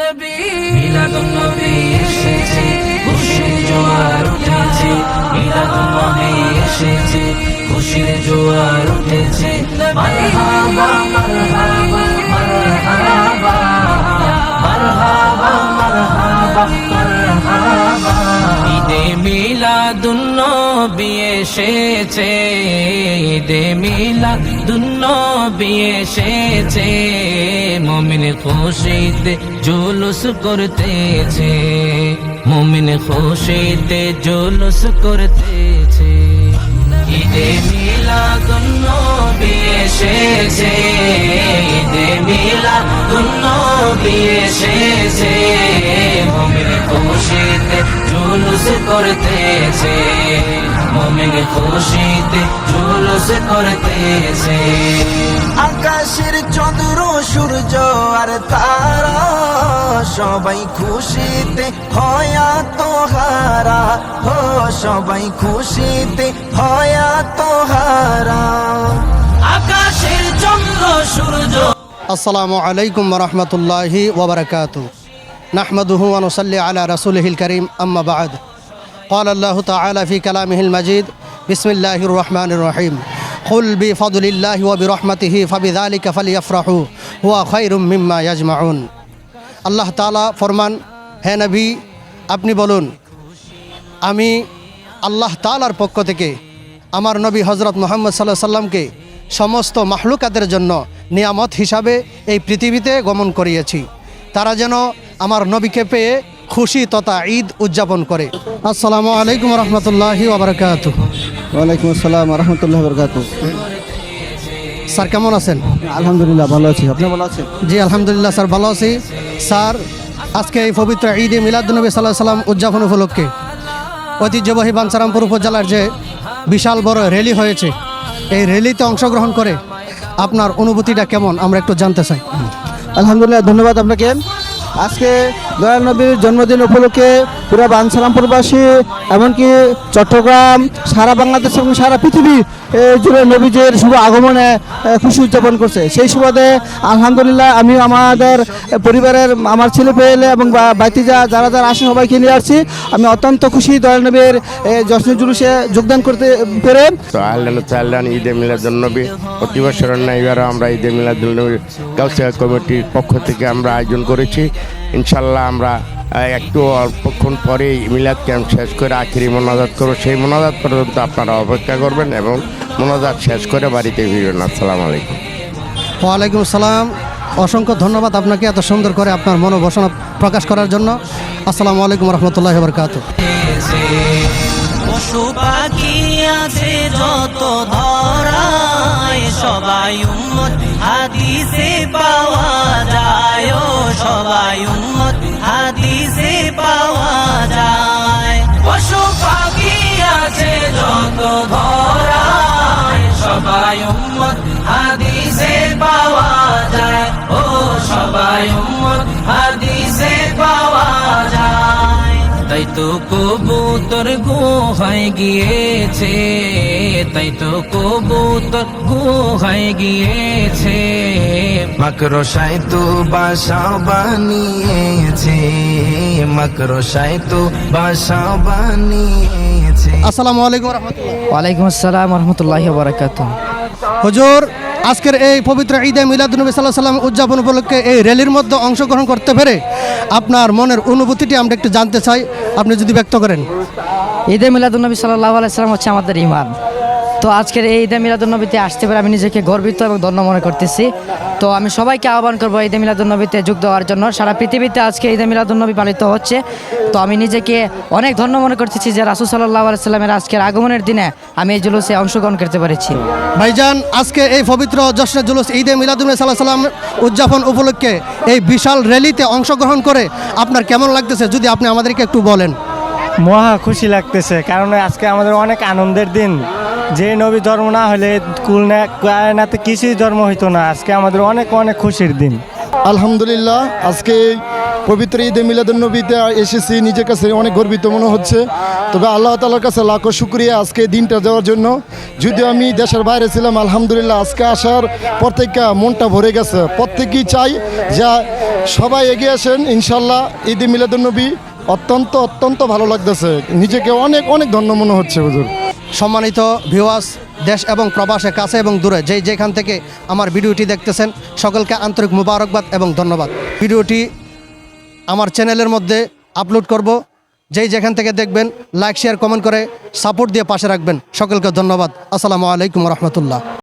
নবী মিলাদুন নবী জোয়ার উঠেছে মিলাদুন নবী এসেছে। খুশির জোয়ার উঠেছে। মিলাদুন্নবী এসেছে, ঈদে মিলাদুন্নবী এসেছে, মমিন খুশিতে জুলুস করতেছে। মমিন খুশিতে জুলুস করতেছে। ঈদে মিলাদুন্নবী এসেছে, ঈদে মিলাদুন্নবী এসেছে জুলুস করতেছে। মমিন খুশিতে জুলুস করতেছে। আকাশের চন্দ্র সূর্য আর তারা সবাই খুশিতে হয়া তোহারা হো সবাই খুশিতে হয়া তোহারা আকাশের চন্দ্র সূর্য। আসসালামু আলাইকুম রহমতুল্লাহি ওবরকাত نحمده ونصلي على رسوله الكريم أما بعد قال الله تعالى في كلامه المجيد بسم الله الرحمن الرحيم قل بفضل الله وبرحمته فبذلك فليفرحوا هو خير مما يجمعون আল্লাহ তালা ফরমান হে নবী আপনি বলুন আমি আল্লাহ তালার পক্ষ থেকে আমার নবী হজরত মোহাম্মদ সাল্লাহ সাল্লামকে সমস্ত মাহলুকাদের জন্য নিয়ামত হিসাবে এই পৃথিবীতে গমন করিয়েছি তারা যেন আমার নবীকে পেয়ে খুশি তথা ঈদ উদযাপন করে। আসসালামু আলাইকুম রহমতুল্লাহি ওবরাকাত ওয়ালাইকুম আসসালাম রহমতুল্লাহ বরকাত। স্যার কেমন আছেন? আলহামদুলিল্লাহ ভালো আছি। আপনি ভালো আছেন? জি আলহামদুলিল্লাহ স্যার ভালো আছি। স্যার আজকে এই পবিত্র ঈদ এ মিলাদুলনবী সাল্লাহ সাল্লাম উদযাপন উপলক্ষে ঐতিহ্যবাহী বাঞ্ছারামপুর উপজেলার যে বিশাল বড় র্যালি হয়েছে এই র্যালিতে অংশগ্রহণ করে আপনার অনুভূতিটা কেমন? আমরা একটু জানতে চাই। আলহামদুলিল্লাহ ধন্যবাদ আপনাকে। আজকে দয়াল নবীর জন্মদিন উপলক্ষে পুরো বানসারামপুরবাসী এমনকি চট্টগ্রাম সারা বাংলাদেশ এবং সারা পৃথিবী জুড়ে নবীজের শুভ আগমনে খুশি উদযাপন করছে। সেই সুবাদে আলহামদুলিল্লাহ আমি আমাদের পরিবারের আমার ছেলে পেলে এবং বা- বাইতিজা যারা যারা আসে সবাইকে নিয়ে আসছি। আমি অত্যন্ত খুশি দয়াল নবীর এ, জশ্ন জুলুসে যোগদান করতে পেরে। চাল্লান ঈদে মিলাদুলনবী প্রতি বছরের না এবারও আমরা ঈদে মিলাদুলনবী কাউসিয়া কমিটির পক্ষ থেকে আমরা আয়োজন করেছি। ইনশাল্লাহ আমরা একটু অল্পক্ষণ পরেই মিলাদ ক্যাম্প শেষ করে আখিরি মোনাজাত করব। সেই মোনাজাত পর্যন্ত আপনারা অপেক্ষা করবেন এবং মোনাজাত শেষ করে বাড়িতে ফিরবেন। আসসালামু আলাইকুম। ওয়ালাইকুম আসসালাম। অসংখ্য ধন্যবাদ আপনাকে এত সুন্দর করে আপনার মনোবাসনা প্রকাশ করার জন্য। আসসালামু আলাইকুম রহমতুল্লাহ বরকাত। পশু পাখি আছে যত ধরায় সবাই উম্মত। হাদিসে পাওয়া ধরায় সবাই উম্মত হাদিসে পাওয়া যায়। ও সবাই হাদিসে তাই তো কবুতর গুহায় গিয়েছে তাই তো কবুতর গুহায় গিয়েছে। মাকড়সায় তো বাসা বানিয়েছে মাকড়সায় তো বাসা বানিয়েছে। আসসালামু আলাইকুম রহমতুল্লাহ। ওয়ালাইকুম আসসালাম রহমতুল্লাহ বারাকাত হুজুর আজকের এই পবিত্র ঈদে মিলাদুলনবী সাল্লাহ সাল্লাম উদযাপন উপলক্ষে এই র্যালির মধ্যে অংশগ্রহণ করতে পেরে আপনার মনের অনুভূতিটি আমরা একটু জানতে চাই। আপনি যদি ব্যক্ত করেন। ঈদে মিলাদুলনবী সাল্লাহ আলাইসালাম হচ্ছে আমাদের ইমান তো আজকের এই ঈদে মিলাদুলনবীতে আসতে পারে আমি নিজেকে গর্বিত এবং ধন্য মনে করতেছি। তো আমি সবাইকে আহ্বান করব ঈদে মিলাদুলনবীতে যোগ দেওয়ার জন্য। সারা পৃথিবীতে আজকে ঈদে মিলাদুলনবী পালিত হচ্ছে। তো আমি নিজেকে অনেক ধন্য মনে করতেছি যে রাসুল সাল্লাহ আলাইসাল্লামের আজকের আগমনের দিনে আমি এই জুলুসে অংশগ্রহণ করতে পেরেছি। ভাইজান আজকে এই পবিত্র জশ্নে জুলুস ঈদে মিলাদুলনবী সাল্লাহ সাল্লাম উদযাপন উপলক্ষে এই বিশাল র্যালিতে অংশগ্রহণ করে আপনার কেমন লাগতেছে? যদি আপনি আমাদেরকে একটু বলেন। মহা খুশি লাগতেছে কারণ আজকে আমাদের অনেক আনন্দের দিন। যে নবী ধর্ম না হলে কুল না কিছুই ধর্ম হইতো না। আজকে আমাদের অনেক অনেক খুশির দিন। আলহামদুলিল্লাহ, আজকে পবিত্র ঈদে মিলাদুন্নবীতে এসেছি, নিজের কাছে অনেক গর্বিত মনে হচ্ছে। তবে আল্লাহ তালার কাছে লাখো শুক্রিয়া আজকে দিনটা দেওয়ার জন্য। যদিও আমি দেশের বাইরে ছিলাম, আলহামদুলিল্লাহ, আজকে আসার পর থেকে মনটা ভরে গেছে। প্রত্যেকেই চাই যা সবাই এগিয়ে আসেন ইনশাল্লাহ ঈদ মিলাদুন্নবী অত্যন্ত অত্যন্ত ভালো লাগতেছে। নিজেকে অনেক অনেক ধন্য মনে হচ্ছে, হুজুর। সম্মানিত ভিওয়াস দেশ এবং প্রবাসে কাছে এবং দূরে, যেই যেখান থেকে আমার ভিডিওটি দেখতেছেন, সকলকে আন্তরিক মুবারকবাদ এবং ধন্যবাদ। ভিডিওটি আমার চ্যানেলের মধ্যে আপলোড করব। যেই যেখান থেকে দেখবেন লাইক শেয়ার কমেন্ট করে সাপোর্ট দিয়ে পাশে রাখবেন। সকলকে ধন্যবাদ। আসসালামু আলাইকুম রহমতুল্লাহ।